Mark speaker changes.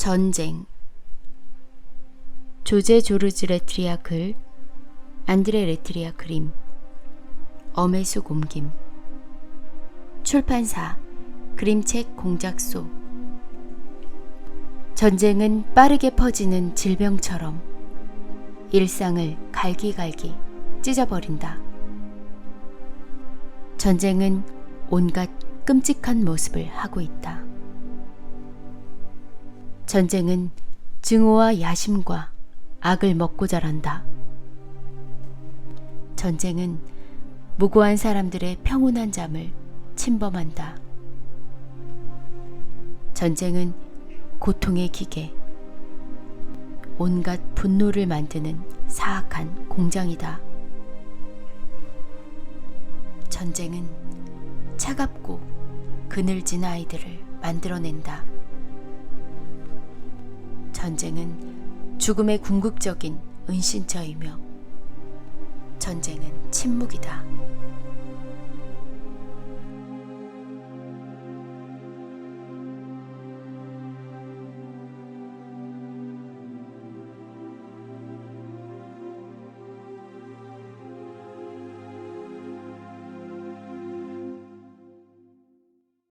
Speaker 1: 전쟁 조제 조르즈 레트리아 글 안드레 레트리아 그림 엄혜숙 옮김 출판사 그림책 공작소 전쟁은 빠르게 퍼지는 질병처럼 일상을 갈기갈기 찢어버린다. 전쟁은 온갖 끔찍한 모습을 하고 있다. 전쟁은 증오와 야심과 악을 먹고 자란다. 전쟁은 무고한 사람들의 평온한 잠을 침범한다. 전쟁은 고통의 기계, 온갖 분노를 만드는 사악한 공장이다. 전쟁은 차갑고 그늘진 아이들을 만들어낸다. 전쟁은 죽음의 궁극적인 은신처이며 전쟁은 침묵이다.